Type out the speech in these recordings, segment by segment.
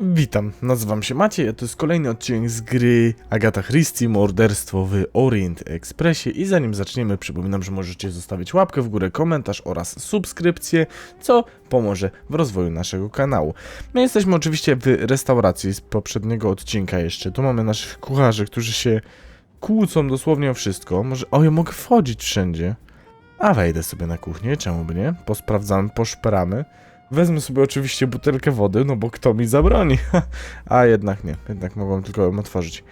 Witam, nazywam się Maciej, a to jest kolejny odcinek z gry Agata Christie Morderstwo w Orient Expressie. I zanim zaczniemy przypominam, że możecie zostawić łapkę w górę, komentarz oraz subskrypcję, co pomoże w rozwoju naszego kanału. My jesteśmy oczywiście w restauracji z poprzedniego odcinka jeszcze, tu mamy naszych kucharzy, którzy się kłócą dosłownie o wszystko, może, o ja mogę wchodzić wszędzie, a wejdę sobie na kuchnię, czemu by nie, posprawdzamy, poszperamy. Wezmę sobie oczywiście butelkę wody, no bo kto mi zabroni? A jednak nie, jednak mogłem tylko ją otworzyć.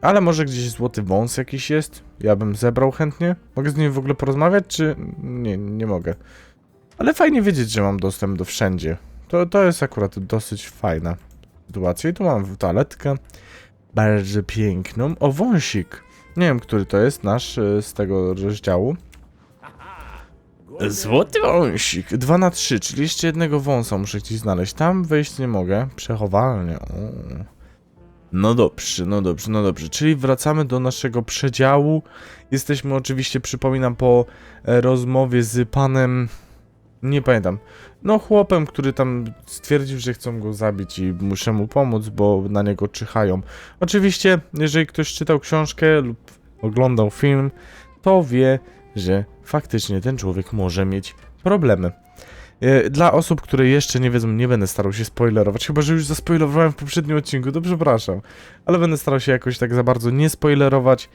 Ale może gdzieś złoty wąs jakiś jest? Ja bym zebrał chętnie. Mogę z nim w ogóle porozmawiać, czy... Nie, nie mogę. Ale fajnie wiedzieć, że mam dostęp do wszędzie. To, to jest akurat dosyć fajna sytuacja. I tu mam toaletkę. Bardzo piękną. O, wąsik. Nie wiem, który to jest nasz y, z tego rozdziału. Złoty wąsik. 2 na 3, czyli jeszcze jednego wąsa muszę gdzieś znaleźć. Tam wejść nie mogę. Przechowalnie. No dobrze, no dobrze, no dobrze. Czyli wracamy do naszego przedziału. Jesteśmy oczywiście, przypominam, po e, rozmowie z panem. Nie pamiętam. No, chłopem, który tam stwierdził, że chcą go zabić i muszę mu pomóc, bo na niego czyhają. Oczywiście, jeżeli ktoś czytał książkę lub oglądał film, to wie, że faktycznie ten człowiek może mieć problemy. E, Dla osób, które jeszcze nie wiedzą, nie będę starał się spoilerować, chyba że już zaspoilerowałem w poprzednim odcinku, to przepraszam, ale będę starał się jakoś tak za bardzo nie spoilerować.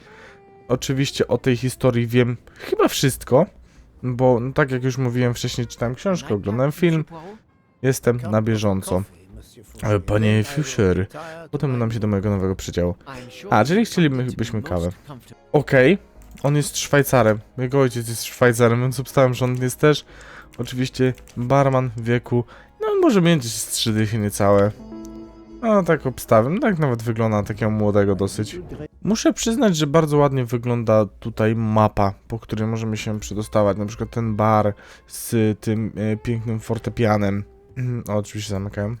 Oczywiście o tej historii wiem chyba wszystko, bo no, tak jak już mówiłem wcześniej, czytałem książkę, oglądałem film, jestem na bieżąco. E, Panie Fischer, potem udam się do mojego nowego przedziału. A, czyli chcielibyśmy kawę. Okej, on jest Szwajcarem. Jego ojciec jest Szwajcarem, więc obstałem, że on jest też. Oczywiście barman w wieku. No, może mieć z trzy dychy niecałe. No, tak obstawiam. Tak nawet wygląda takiego młodego dosyć. Muszę przyznać, że bardzo ładnie wygląda tutaj mapa, po której możemy się przedostawać. Na przykład ten bar z tym e, pięknym fortepianem. O, oczywiście zamykają.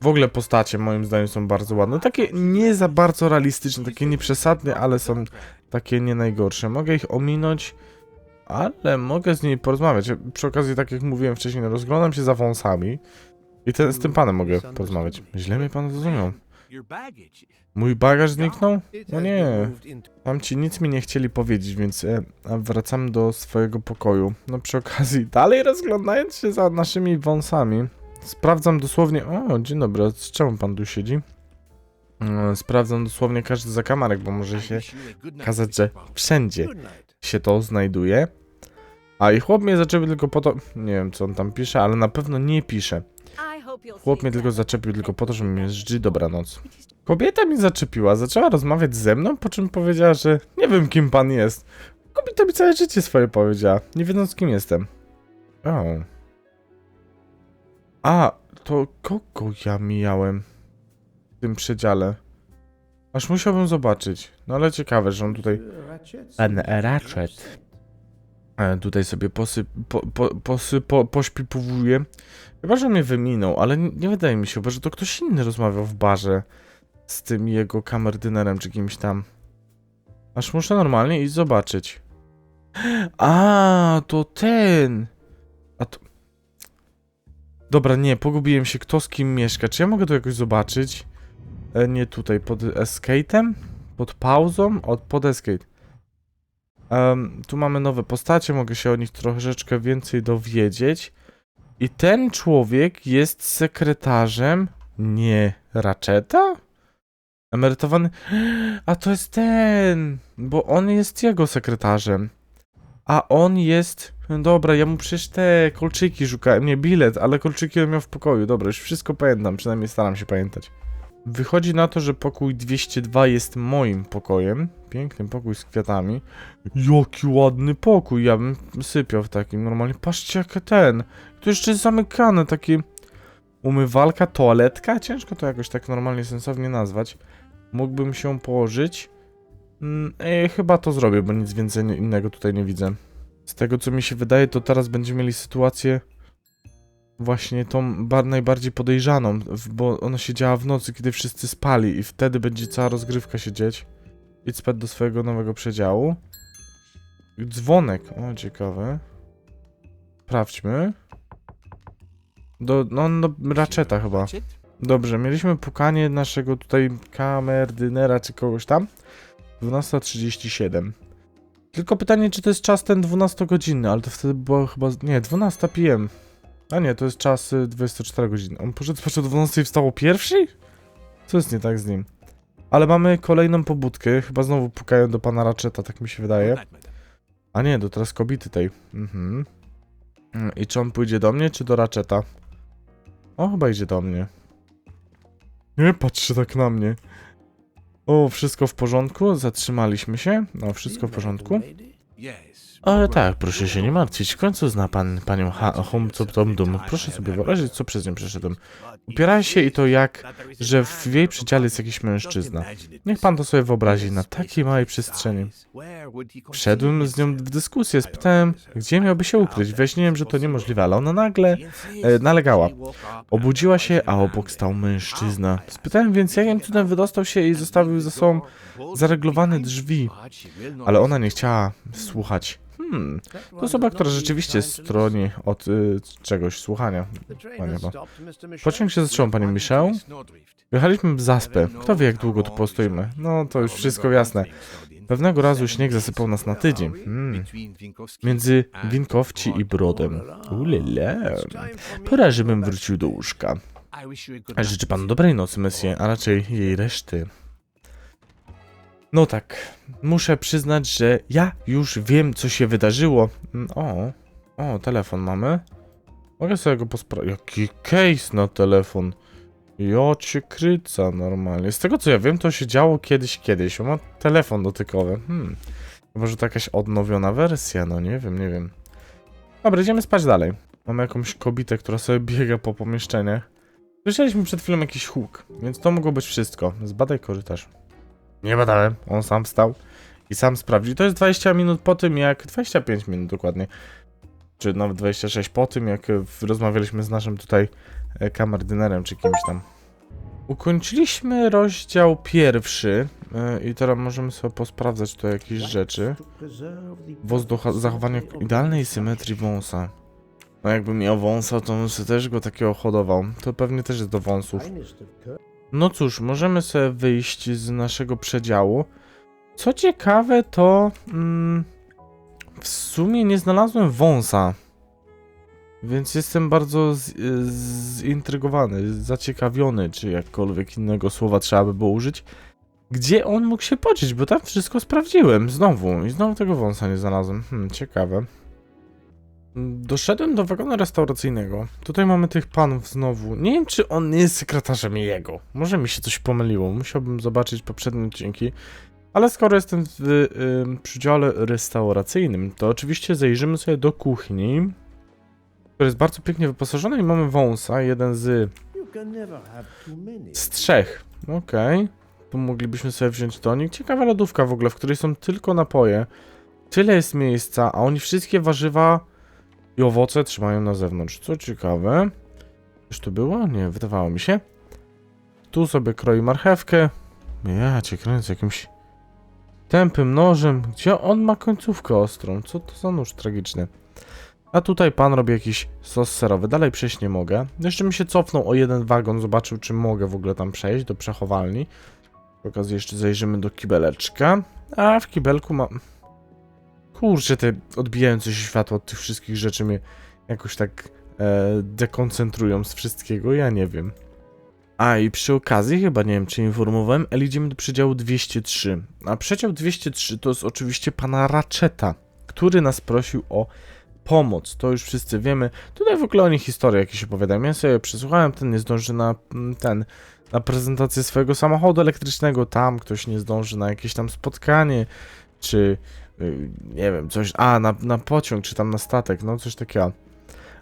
W ogóle postacie moim zdaniem są bardzo ładne. Takie nie za bardzo realistyczne, takie nieprzesadne, ale są takie nie najgorsze. Mogę ich ominąć, ale mogę z nimi porozmawiać. Przy okazji, tak jak mówiłem wcześniej, no, rozglądam się za wąsami i ten, z tym panem mogę porozmawiać. Źle mnie pan zrozumiał. Mój bagaż zniknął? No nie. Tamci nic mi nie chcieli powiedzieć, więc e, wracam do swojego pokoju. No przy okazji, dalej rozglądając się za naszymi wąsami, sprawdzam dosłownie... O, dzień dobry, z czemu pan tu siedzi? E, Sprawdzam dosłownie każdy zakamarek, bo może się kazać, że wszędzie się to znajduje. A i chłop mnie zaczepił tylko po to... Nie wiem, co on tam pisze, ale na pewno nie pisze. Chłop mnie tylko zaczepił tylko po to, żeby mnie żdży dobranoc. Kobieta mi zaczepiła, zaczęła rozmawiać ze mną, po czym powiedziała, że nie wiem kim pan jest. Kobieta mi całe życie swoje powiedziała, nie wiedząc kim jestem. O. A, to kogo ja mijałem w tym przedziale? Aż musiałbym zobaczyć. No ale ciekawe, że on tutaj... Pan Ratchet. E, Tutaj sobie posy, po, po, posy, po, pośpipowuje. Chyba, że mnie wyminął, ale nie, nie wydaje mi się, bo że to ktoś inny rozmawiał w barze z tym jego kamerdynerem czy kimś tam. Aż muszę normalnie iść zobaczyć. A, to ten. A to... Dobra, nie, pogubiłem się, kto z kim mieszka. Czy ja mogę to jakoś zobaczyć? E, nie tutaj, pod escape'em? Pod pauzą? Od, pod escape. Em, tu mamy nowe postacie, mogę się o nich troszeczkę więcej dowiedzieć. I ten człowiek jest sekretarzem. Nie, Ratcheta? Emerytowany. A to jest ten! Bo on jest jego sekretarzem. A on jest. Dobra, ja mu przecież te kolczyki szukałem. Nie bilet, ale kolczyki on miał w pokoju. Dobra, już wszystko pamiętam, przynajmniej staram się pamiętać. Wychodzi na to, że pokój 202 jest moim pokojem. Piękny pokój z kwiatami. Jaki ładny pokój, ja bym sypiał w takim normalnie. Patrzcie, jak ten. Tu jeszcze jest zamykane, takie umywalka, toaletka. Ciężko to jakoś tak normalnie, sensownie nazwać. Mógłbym się położyć. Mm, e, chyba to zrobię, bo nic więcej innego tutaj nie widzę. Z tego, co mi się wydaje, to teraz będziemy mieli sytuację właśnie tą ba- najbardziej podejrzaną, bo ona się działa w nocy, kiedy wszyscy spali i wtedy będzie cała rozgrywka się dzieć. Idź spać do swojego nowego przedziału. Dzwonek, o ciekawe. Sprawdźmy. Do, no, no, Ratcheta chyba. Dobrze, mieliśmy pukanie naszego tutaj kamerdynera czy kogoś tam. 12.37. Tylko pytanie, czy to jest czas ten 12-godzinny, ale to wtedy było chyba... Nie, 12 PM. A nie, to jest czas y, 24 godziny. On poszedł spać o 12 i wstał o pierwszej? Co jest nie tak z nim? Ale mamy kolejną pobudkę. Chyba znowu pukają do pana Ratcheta, tak mi się wydaje. A nie, do teraz kobiety tej. Mhm. I czy on pójdzie do mnie, czy do Ratcheta? O, chyba idzie do mnie. Nie patrzy tak na mnie. O, wszystko w porządku? Zatrzymaliśmy się? No, wszystko w porządku? Ale tak, proszę się nie martwić. W końcu zna pan panią ha Hum Top Tom Dum. Proszę sobie wyobrazić, co przez nią przeszedłem. Upiera się i to jak, że w jej przedziale jest jakiś mężczyzna. Niech pan to sobie wyobrazi na takiej małej przestrzeni. Wszedłem z nią w dyskusję, spytałem, gdzie miałby się ukryć. Wyjaśniłem, że to niemożliwe, ale ona nagle e, nalegała. Obudziła się, a obok stał mężczyzna. Spytałem więc, jakim cudem wydostał się i zostawił za sobą zareglowane drzwi. Ale ona nie chciała słuchać. Hmm, to osoba, która rzeczywiście stroni od y, czegoś słuchania. Panie, bo- Pociąg się zatrzymał, panie Michel. Wjechaliśmy w zaspę. Kto wie, jak długo tu postoimy? No, to już wszystko jasne. Pewnego razu śnieg zasypał nas na tydzień. Hmm. Między Winkowci i Brodem. Ulele. Pora, żebym wrócił do łóżka. Życzę panu dobrej nocy, messie, a raczej jej reszty. No tak, muszę przyznać, że ja już wiem, co się wydarzyło. Mm, O, o, telefon mamy. Mogę sobie go posprawdzić. Jaki case na telefon. Ja cię kryca normalnie. Z tego co ja wiem, to się działo kiedyś, kiedyś. On ma telefon dotykowy. Hmm. Chyba, że to jakaś odnowiona wersja, no nie wiem, nie wiem. Dobra, idziemy spać dalej. Mamy jakąś kobietę, która sobie biega po pomieszczeniach. Słyszeliśmy przed chwilą jakiś huk, więc to mogło być wszystko. Zbadaj korytarz. Nie badałem, on sam wstał i sam sprawdził. To jest 20 minut po tym, jak. 25 minut dokładnie. Czy nawet 26 po tym, jak e, rozmawialiśmy z naszym tutaj e, kamerdynerem czy kimś tam. Ukończyliśmy rozdział pierwszy e, i teraz możemy sobie posprawdzać tu jakieś rzeczy. Wąs do zachowania idealnej symetrii wąsa. No jakbym miał wąsa, to bym sobie też go takiego hodował. To pewnie też jest do wąsów. No cóż, możemy sobie wyjść z naszego przedziału. Co ciekawe, to mm, w sumie nie znalazłem wąsa. Więc jestem bardzo z, zintrygowany, zaciekawiony, czy jakkolwiek innego słowa trzeba by było użyć. Gdzie on mógł się podzieć, bo tam wszystko sprawdziłem znowu i znowu tego wąsa nie znalazłem. Hmm, ciekawe. Doszedłem do wagonu restauracyjnego. Tutaj mamy tych panów znowu. Nie wiem, czy on jest sekretarzem jego. Może mi się coś pomyliło. Musiałbym zobaczyć poprzednie odcinki. Ale skoro jestem w y, przydziale restauracyjnym, to oczywiście zajrzymy sobie do kuchni, która jest bardzo pięknie wyposażona i mamy wąsa, jeden z, z trzech. Okej. Tu moglibyśmy sobie wziąć tonik. Ciekawa lodówka w ogóle, w której są tylko napoje. Tyle jest miejsca, a oni wszystkie warzywa i owoce trzymają na zewnątrz. Co ciekawe. Już tu było? Nie, wydawało mi się. Tu sobie kroi marchewkę. Ja cię kręcę jakimś tępym nożem. Gdzie on ma końcówkę ostrą? Co to za nóż tragiczny? A tutaj pan robi jakiś sos serowy. Dalej przejść nie mogę. Jeszcze mi się cofnął o jeden wagon, zobaczył czy mogę w ogóle tam przejść do przechowalni. Przy okazji jeszcze zajrzymy do kibeleczka. A w kibelku mam... Kurczę, te odbijające się światło od tych wszystkich rzeczy mnie jakoś tak e, dekoncentrują z wszystkiego, ja nie wiem. A i przy okazji, chyba nie wiem czy informowałem, ale idziemy do przedziału 203. A przedział 203 to jest oczywiście pana Ratcheta, który nas prosił o pomoc. To już wszyscy wiemy. Tutaj w ogóle o nich historie jakieś opowiadają. Ja sobie przesłuchałem, ten nie zdąży na mm, ten na prezentację swojego samochodu elektrycznego, tam ktoś nie zdąży na jakieś tam spotkanie, czy nie wiem, coś, a na, na pociąg, czy tam na statek, no coś takiego.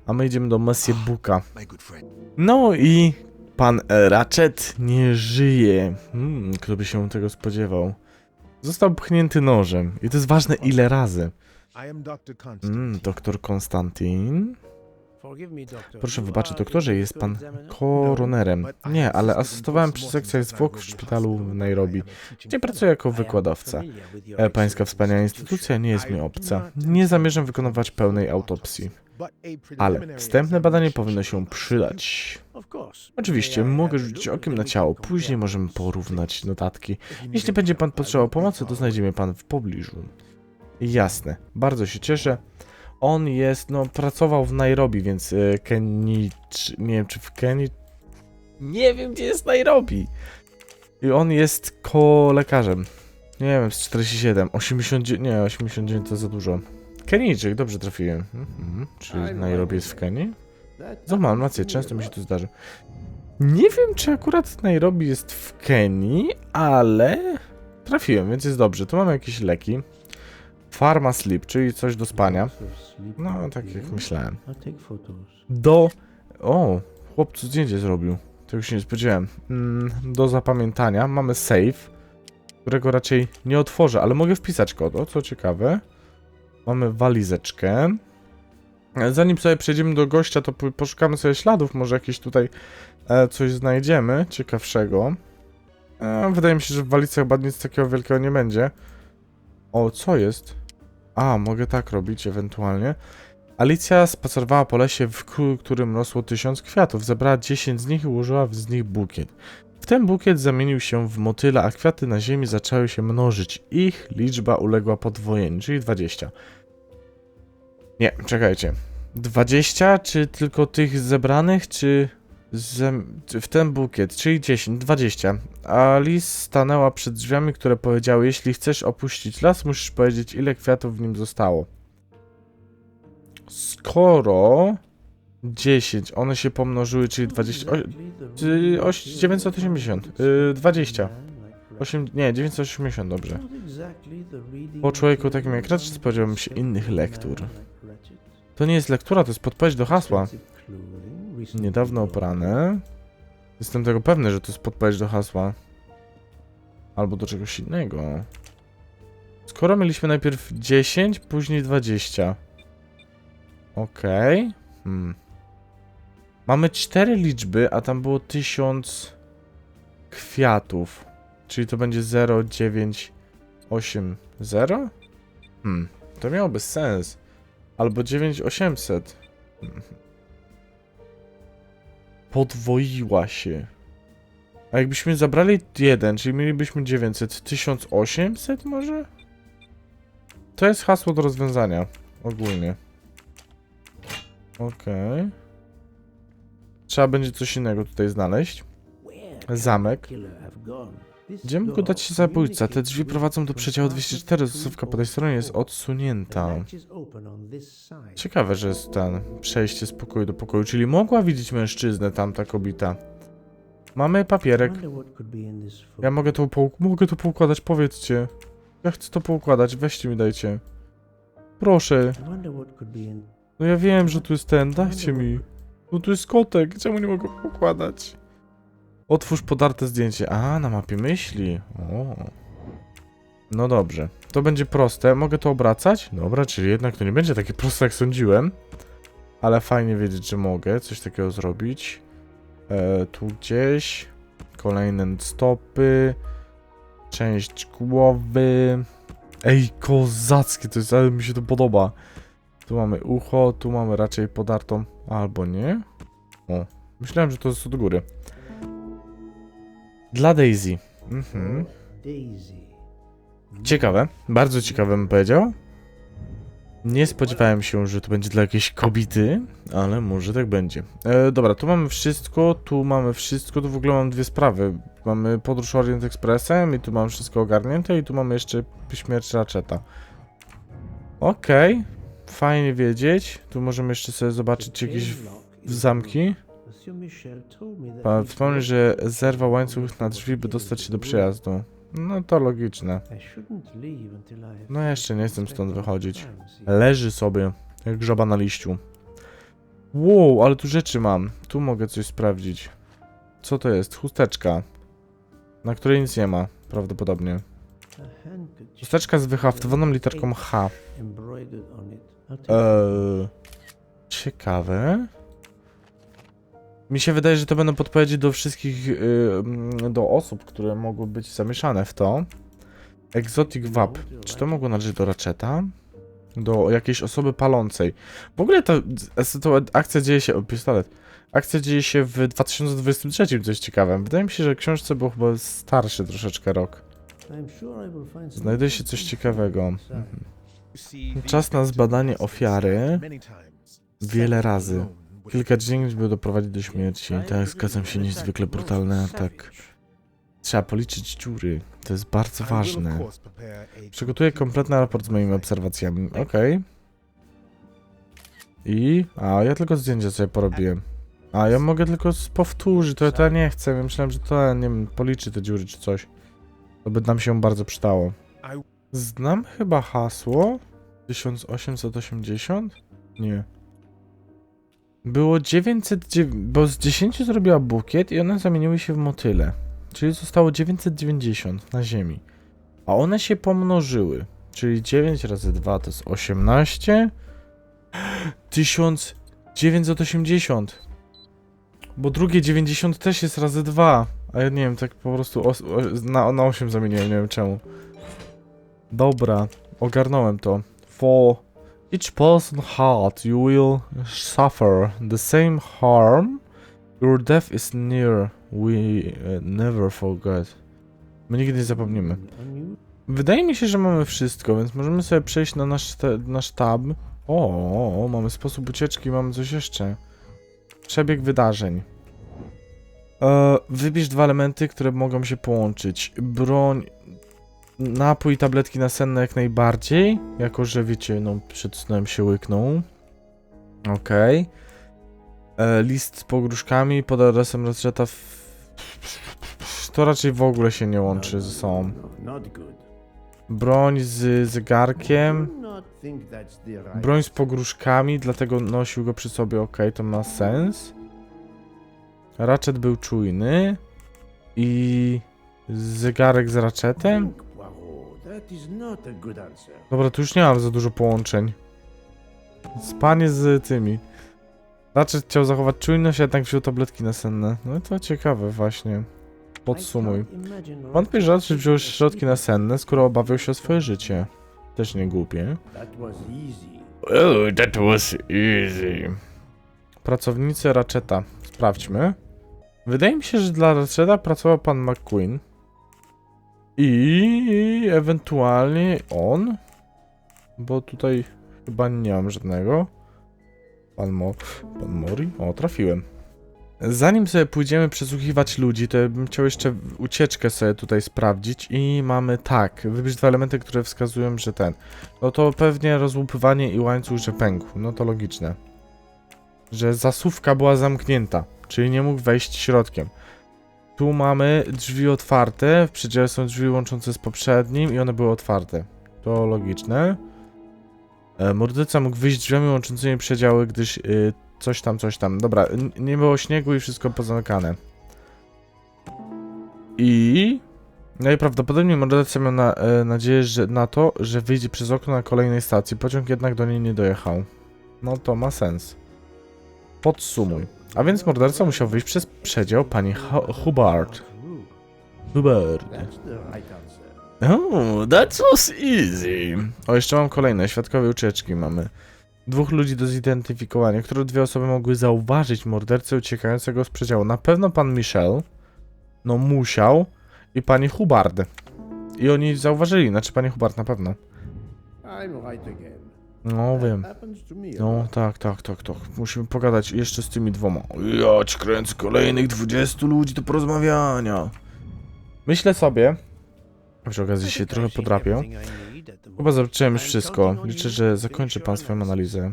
A my idziemy do Monsieur Buka. No i pan Ratchet nie żyje. Hmm, kto by się tego spodziewał? Został pchnięty nożem. I to jest ważne ile razy. Mm, doktor Konstantin. Proszę wybaczyć, doktorze, jest pan koronerem. Nie, ale asystowałem przy sekcjach zwłok w szpitalu w Nairobi, gdzie pracuję jako wykładowca. E, Pańska wspaniała instytucja nie jest mi obca. Nie zamierzam wykonywać pełnej autopsji, ale wstępne badanie powinno się przydać. Oczywiście, mogę rzucić okiem na ciało, później możemy porównać notatki. Jeśli będzie pan potrzebował pomocy, to znajdzie mnie pan w pobliżu. Jasne, bardzo się cieszę. On jest, no, pracował w Nairobi, więc e, Kenii, czy, nie wiem czy w Kenii, nie wiem gdzie jest Nairobi. I on jest ko-lekarzem. Nie wiem, z 47, 89, nie, 89 to za dużo. Kenijczyk, dobrze trafiłem. Mhm. Czy Nairobi jest w Kenii? No mam rację, często mi się to zdarzy. Nie wiem, czy akurat Nairobi jest w Kenii, ale trafiłem, więc jest dobrze. Tu mamy jakieś leki. Pharma Sleep, czyli coś do spania. No, tak jak myślałem. Do... O, chłopcu zdjęcie zrobił. Tego się nie spodziewałem. Mm, do zapamiętania mamy save, którego raczej nie otworzę, ale mogę wpisać kod. O, co ciekawe. Mamy walizeczkę. Zanim sobie przejdziemy do gościa, to po- poszukamy sobie śladów, może jakieś tutaj e, coś znajdziemy ciekawszego. E, wydaje mi się, że w walizce chyba nic takiego wielkiego nie będzie. O, co jest? A, mogę tak robić ewentualnie. Alicja spacerowała po lesie, w którym rosło tysiąc kwiatów. Zebrała 10 z nich i ułożyła z nich bukiet. W ten bukiet zamienił się w motyla, a kwiaty na ziemi zaczęły się mnożyć. Ich liczba uległa podwojeniu, czyli 20. Nie, czekajcie. 20, czy tylko tych zebranych, czy w ten bukiet, czyli 10, 20. Alice stanęła przed drzwiami, które powiedziały: Jeśli chcesz opuścić las, musisz powiedzieć, ile kwiatów w nim zostało. Skoro 10, one się pomnożyły, czyli 20. O, czyli oś- 980, y, 20. 8, nie, 980, dobrze. Po człowieku takim jak Ratchet spodziewałbym się innych lektur. To nie jest lektura, to jest podpowiedź do hasła. Niedawno oprane. Jestem tego pewny, że to jest podpowiedź do hasła. Albo do czegoś innego. Skoro mieliśmy najpierw 10, później 20. Okej. Hmm. Mamy cztery liczby, a tam było 1000 kwiatów. Czyli to będzie 0, 9, 8, 0? Hmm. To miałoby sens. Albo 9800. Hmm. Podwoiła się. A jakbyśmy zabrali jeden, czyli mielibyśmy 900, 1800 może? To jest hasło do rozwiązania. Ogólnie. Okej. Trzeba będzie coś innego tutaj znaleźć. Zamek. Gdzie mógł dać się zabójca? Te drzwi prowadzą do przedziału 204. Zasówka po tej stronie jest odsunięta. Ciekawe, że jest ten przejście z pokoju do pokoju, czyli mogła widzieć mężczyznę tamta kobieta. Mamy papierek. Ja mogę to, mogę to poukładać, powiedzcie. Ja chcę to poukładać, weźcie mi, dajcie. Proszę. No ja wiem, że tu jest ten, dajcie mi. No tu jest kotek, czemu nie mogę poukładać? Otwórz podarte zdjęcie. A, na mapie myśli. O. No dobrze. To będzie proste. Mogę to obracać? Dobra, czyli jednak to nie będzie takie proste, jak sądziłem. Ale fajnie wiedzieć, że mogę coś takiego zrobić. E, tu gdzieś. Kolejne stopy. Część głowy. Ej, kozackie to jest, ale mi się to podoba. Tu mamy ucho, tu mamy raczej podartą, albo nie. O, myślałem, że to jest od góry. Dla Daisy. Mhm. Ciekawe, bardzo ciekawe bym powiedział. Nie spodziewałem się, że to będzie dla jakiejś kobiety, ale może tak będzie. E, dobra, tu mamy wszystko, tu mamy wszystko, tu w ogóle mam dwie sprawy. Mamy podróż Orient Expressem i tu mam wszystko ogarnięte i tu mamy jeszcze śmierć Ratcheta. Okej, fajnie wiedzieć. Tu możemy jeszcze sobie zobaczyć jakieś w- zamki. Pan wspomniał, że zerwał łańcuch na drzwi, by dostać się do przejazdu. No to logiczne. No jeszcze nie chcę stąd wychodzić. Leży sobie, jak grzoba na liściu. Wow, ale tu rzeczy mam. Tu mogę coś sprawdzić. Co to jest? Chusteczka. Na której nic nie ma, prawdopodobnie. Chusteczka z wyhaftowaną literką H. Eee, Ciekawe. Mi się wydaje, że to będą podpowiedzi do wszystkich, y, mm, do osób, które mogły być zamieszane w to. Exotic Vap. Czy to mogło należeć do Ratcheta? Do jakiejś osoby palącej. W ogóle ta, to akcja dzieje się, o pistolet. Akcja dzieje się w 2023, coś ciekawe. Wydaje mi się, że książce był chyba starszy troszeczkę rok. Znajduje się coś ciekawego. Czas na zbadanie ofiary Wiele razy. Kilka dźwięków, by doprowadzić do śmierci. Tak, zgadzam się, niezwykle brutalny atak. Trzeba policzyć dziury. To jest bardzo ważne. Przygotuję kompletny raport z moimi obserwacjami. Okej. I... A, ja tylko zdjęcia sobie porobiłem. A, ja mogę tylko powtórzyć, to ja to ja nie chcę. Ja myślałem, że to, nie wiem, policzy te dziury czy coś. To by nam się bardzo przydało. Znam chyba hasło. 1880? Nie. Było 909, bo z 10 zrobiła bukiet i one zamieniły się w motyle. Czyli zostało 990 na ziemi. A one się pomnożyły. Czyli 9 razy 2 to jest 18. 1980. Bo drugie 90 też jest razy 2. A ja nie wiem, tak po prostu os- o, na, na 8 zamieniłem, nie wiem czemu. Dobra, ogarnąłem to. For each person hurt, you will suffer the same harm. Your death is near. We uh, never forget. My nigdy nie zapomnimy. Wydaje mi się, że mamy wszystko, więc możemy sobie przejść na nasz, nasz tab. O, o, o, mamy sposób ucieczki, mamy coś jeszcze. Przebieg wydarzeń. E, wybierz dwa elementy, które mogą się połączyć. Broń, napój i tabletki nasenne jak najbardziej, jako że wiecie, no przed snem się łykną. Okej. E, List z pogróżkami pod adresem w... To raczej w ogóle się nie łączy ze sobą. Broń z zegarkiem. Broń z pogróżkami, dlatego nosił go przy sobie, okej, to ma sens. Ratchet był czujny. I zegarek z Ratchetem. Dobra, tu już nie mam za dużo połączeń. Spanie z tymi. Ratchet chciał zachować czujność, a jednak wziął tabletki nasenne. No i to ciekawe właśnie. Podsumuj. Wątpię, że Ratchet wziął środki nasenne, skoro obawiał się o swoje życie. Też nie głupie. Oh, that was easy. Pracownicy Ratcheta. Sprawdźmy. Wydaje mi się, że dla Ratcheta pracował pan McQueen. I ewentualnie on. Bo tutaj chyba nie mam żadnego. Pan, Mo pan Mori? O, trafiłem. Zanim sobie pójdziemy przesłuchiwać ludzi, to ja bym chciał jeszcze ucieczkę sobie tutaj sprawdzić i mamy tak, wybierz dwa elementy, które wskazują, że ten. No to pewnie rozłupywanie i łańcuch, że pękł. No to logiczne. Że zasówka była zamknięta, czyli nie mógł wejść środkiem. Tu mamy drzwi otwarte, w przedziale są drzwi łączące z poprzednim i one były otwarte. To logiczne. E, morderca mógł wyjść drzwiami łączącymi przedziały, gdyż y, coś tam, coś tam. Dobra, nie było śniegu i wszystko pozamykane. I najprawdopodobniej morderca miał na, e, nadzieję że, na to, że wyjdzie przez okno na kolejnej stacji. Pociąg jednak do niej nie dojechał. No to ma sens. Podsumuj. A więc morderca musiał wyjść przez przedział pani Hu- Hubbard. Hubbard. Oh, that was easy. O, jeszcze mam kolejne. Świadkowie ucieczki mamy. Dwóch ludzi do zidentyfikowania, które dwie osoby mogły zauważyć mordercę uciekającego z przedziału. Na pewno pan Michel, no musiał, i pani Hubbard. I oni zauważyli, znaczy pani Hubbard na pewno. No wiem. No tak, tak, tak, tak. Musimy pogadać jeszcze z tymi dwoma. Ja ci kręcę kolejnych 20 ludzi do porozmawiania. Myślę sobie, przy okazji się trochę podrapię. Chyba zobaczyłem już wszystko. Liczę, że zakończy pan swoją analizę.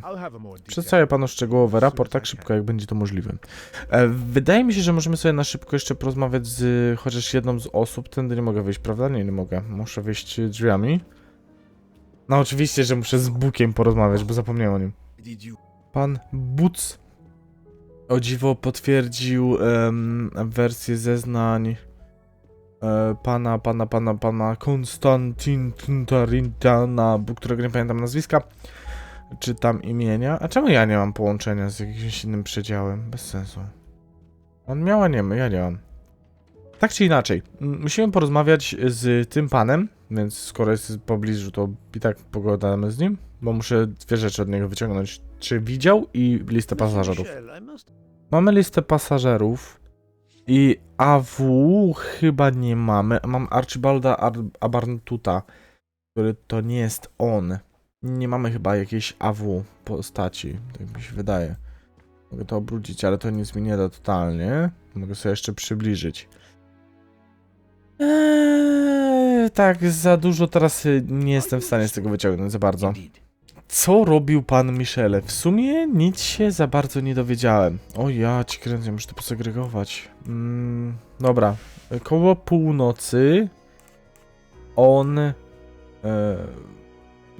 Przedstawię panu szczegółowy raport tak szybko, jak będzie to możliwe. E, wydaje mi się, że możemy sobie na szybko jeszcze porozmawiać z chociaż jedną z osób. Tędy nie mogę wyjść, prawda? Nie, nie mogę. Muszę wyjść drzwiami. No oczywiście, że muszę z Bukiem porozmawiać, bo zapomniałem o nim. Pan Buc o dziwo potwierdził wersję zeznań e, pana, pana, pana, pana Konstantin Tuntarintana, którego nie pamiętam nazwiska, czytam imienia. A czemu ja nie mam połączenia z jakimś innym przedziałem? Bez sensu. On miał, a nie my, ja nie mam. Tak czy inaczej, musimy porozmawiać z tym panem, więc skoro jest w pobliżu, to i tak pogadamy z nim, bo muszę dwie rzeczy od niego wyciągnąć. Czy widział i listę pasażerów. Mamy listę pasażerów i AW chyba nie mamy. Mam Archibalda Ar Abarntuta, który to nie jest on. Nie mamy chyba jakiejś AW postaci, tak mi się wydaje. Mogę to obrócić, ale to nic mi nie da totalnie. Mogę sobie jeszcze przybliżyć. Eee, tak, za dużo teraz y, nie jestem w stanie z tego wyciągnąć za bardzo. Co robił pan Michele? W sumie nic się za bardzo nie dowiedziałem. O ja ci kręcę, muszę to posegregować. Mm, dobra, koło północy on... E,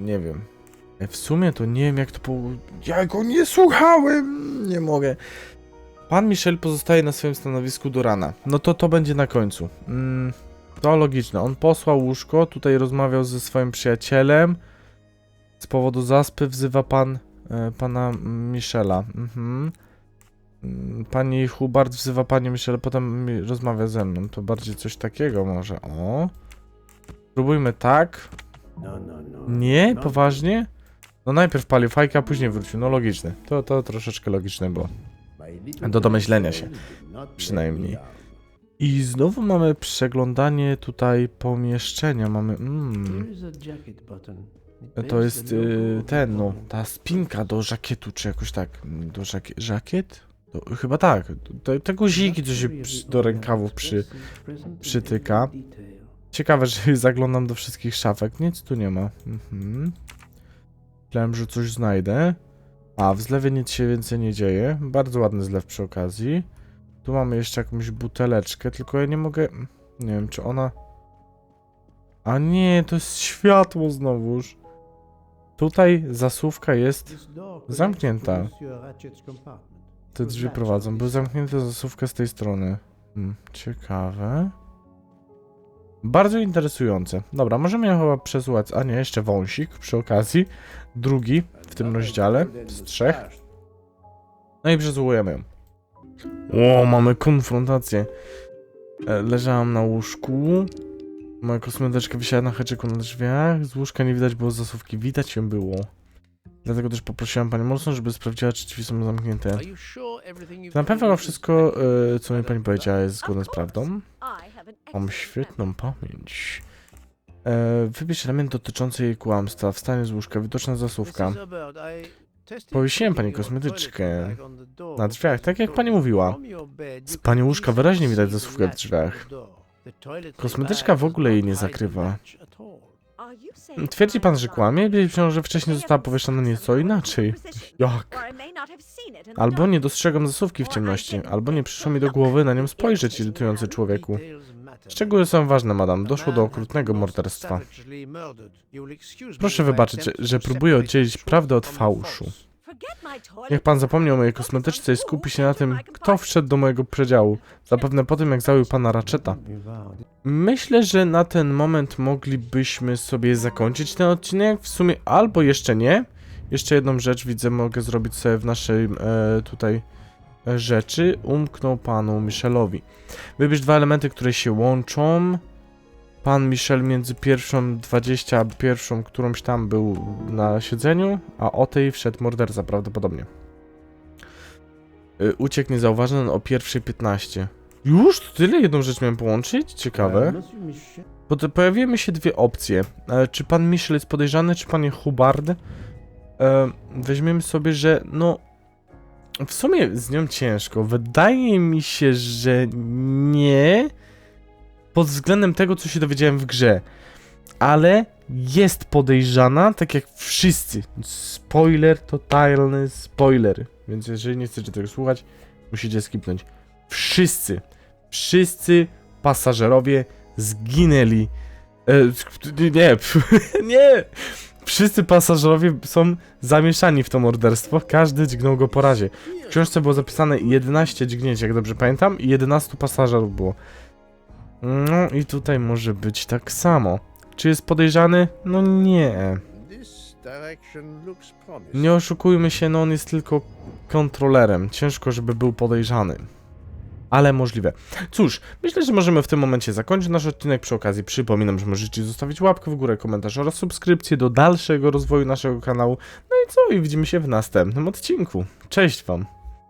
nie wiem. E, W sumie to nie wiem jak to po... Ja go nie słuchałem! Nie mogę. Pan Michel pozostaje na swoim stanowisku do rana. No to to będzie na końcu. Mm, to logiczne. On posłał łóżko, tutaj rozmawiał ze swoim przyjacielem. Z powodu zaspy wzywa pan e, pana Michela. Mhm. Mm, Pani Hubert wzywa pani Michela, potem rozmawia ze mną. To bardziej coś takiego może. O. Spróbujmy tak. Nie? Poważnie? No najpierw palił fajkę, a później wrócił. No logiczne. To, to troszeczkę logiczne było. Do domyślenia się, przynajmniej. I znowu mamy przeglądanie tutaj pomieszczenia. Mamy. Mm, to jest y, ten, no, ta spinka do żakietu, czy jakoś tak. Do żakie, żakiet? To, chyba tak. Te, te guziki, co się przy, do rękawów przy, przytyka. Ciekawe, że zaglądam do wszystkich szafek. Nic tu nie ma. Mhm. Myślałem, że coś znajdę. A, w zlewie nic się więcej nie dzieje. Bardzo ładny zlew przy okazji. Tu mamy jeszcze jakąś buteleczkę, tylko ja nie mogę... Nie wiem, czy ona... A nie, to jest światło znowuż. Tutaj zasuwka jest... zamknięta. Te drzwi prowadzą. Były zamknięte zasuwka z tej strony. Hmm, ciekawe. Bardzo interesujące. Dobra, możemy ją chyba przesłuchać. A nie, jeszcze wąsik przy okazji. Drugi w tym rozdziale z trzech. No i przesłuchujemy ją. O, mamy konfrontację. E, Leżałam na łóżku. Moja kosmetyczka wisiała na haczyku na drzwiach. Z łóżka nie widać było zasówki. Widać ją było. Dlatego też poprosiłam panią mocno, żeby sprawdziła, czy drzwi są zamknięte. Na pewno wszystko, e, co mi pani powiedziała, jest zgodne z prawdą. Mam świetną pamięć. E, wybierz element dotyczący jej kłamstwa. Wstanie z łóżka, widoczna zasówka. Powiesiłem pani kosmetyczkę Na drzwiach, tak jak pani mówiła. Z pani łóżka wyraźnie widać zasówkę w drzwiach. Kosmetyczka w ogóle jej nie zakrywa. Twierdzi pan, że kłamie? Wiedział, że wcześniej została powieszona nieco inaczej. Jak? Albo nie dostrzegam zasówki w ciemności, albo nie przyszło mi do głowy na nią spojrzeć, irytujący człowieku. Szczegóły są ważne, madam. Doszło do okrutnego morderstwa. Proszę wybaczyć, że próbuję oddzielić prawdę od fałszu. Niech pan zapomni o mojej kosmetyczce i skupi się na tym, kto wszedł do mojego przedziału. Zapewne po tym, jak zabił pana Ratcheta. Myślę, że na ten moment moglibyśmy sobie zakończyć ten odcinek. W sumie albo jeszcze nie. Jeszcze jedną rzecz widzę, mogę zrobić sobie w naszej e, tutaj rzeczy. Umknął panu Michelowi. Wybierz dwa elementy, które się łączą. Pan Michel między pierwszą 20 a pierwszą, którąś tam był na siedzeniu, a o tej wszedł morderca prawdopodobnie. Y, Uciekł niezauważony o pierwszej 15. Już? Tyle? Jedną rzecz miałem połączyć? Ciekawe. To pojawiły się dwie opcje. E, czy pan Michel jest podejrzany, czy pan Hubard? E, weźmiemy sobie, że no... W sumie z nią ciężko. Wydaje mi się, że nie. Pod względem tego, co się dowiedziałem w grze. Ale jest podejrzana, tak jak wszyscy. Spoiler, totalny spoiler. Więc jeżeli nie chcecie tego słuchać, musicie skipnąć. Wszyscy, wszyscy pasażerowie zginęli. E, nie, nie! Wszyscy pasażerowie są zamieszani w to morderstwo. Każdy dźgnął go po razie. W książce było zapisane 11 dźgnięć, jak dobrze pamiętam, i 11 pasażerów było. No i tutaj może być tak samo. Czy jest podejrzany? No nie. Nie oszukujmy się, no on jest tylko kontrolerem. Ciężko, żeby był podejrzany. Ale możliwe. Cóż, myślę, że możemy w tym momencie zakończyć nasz odcinek. Przy okazji przypominam, że możecie zostawić łapkę w górę, komentarz oraz subskrypcję do dalszego rozwoju naszego kanału. No i co? I widzimy się w następnym odcinku. Cześć Wam!